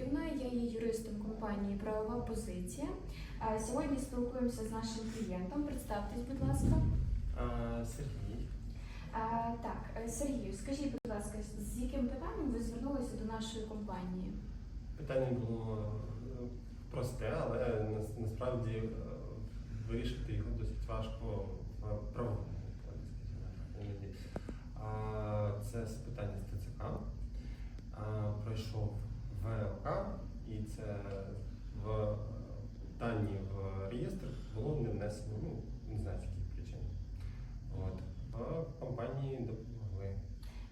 Прокофівна, я є юристом компанії Правова позиція. Сьогодні спілкуємося з нашим клієнтом. Представтесь, будь ласка. Сергій. Так, е, Сергію, скажіть, будь ласка, з яким питанням ви звернулися до нашої компанії? Питання було е, просте, але насправді е, вирішити його досить важко в правовому Це з питання з ТЦК. І це в е, дані в реєстр було не внесено, ну, не знаю з яких причин. От. В компанії допомогли.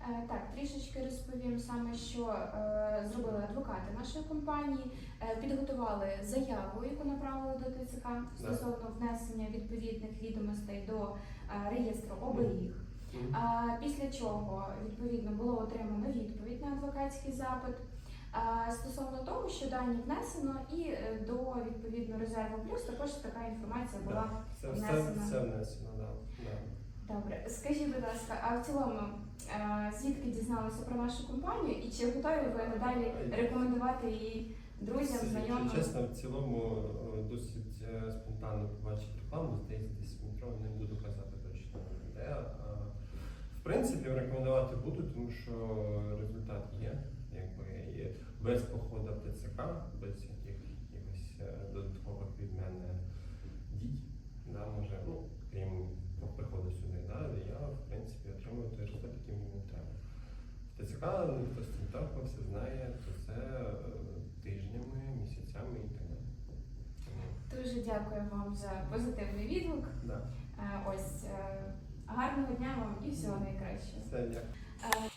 Е, Так, трішечки розповім саме, що е, зробили адвокати нашої компанії, Е, підготували заяву, яку направили до ТЦК стосовно внесення відповідних відомостей до е, реєстру оберіг. Мгм. А, Після чого відповідно було отримано відповідь на адвокатський запит а, стосовно того, що дані внесено, і е, до відповідно резерву плюс також така інформація була. Да, Це все, внесено. все внесено, да. да. Добре, скажіть, будь ласка, а в цілому е, звідки дізналися про нашу компанію і чи готові ви надалі рекомендувати її друзям, знайомим? Чесно, в цілому е, досить спонтанно побачив рекламу, здається, десь метро, не буду казати точно де. В принципі, рекомендувати буду, тому що результат є. Без походу в ТЦК, без якихось е, додаткових від мене дій, да, може, ну, крім приходу сюди, да, я в принципі отримую той результат, який мені треба. В ТЦК хто з цим знає, то це е, тижнями, місяцями і так далі. Дуже дякую вам за позитивний відгук. да. Е, Ось гарного дня вам і всього найкращого. Все, дякую.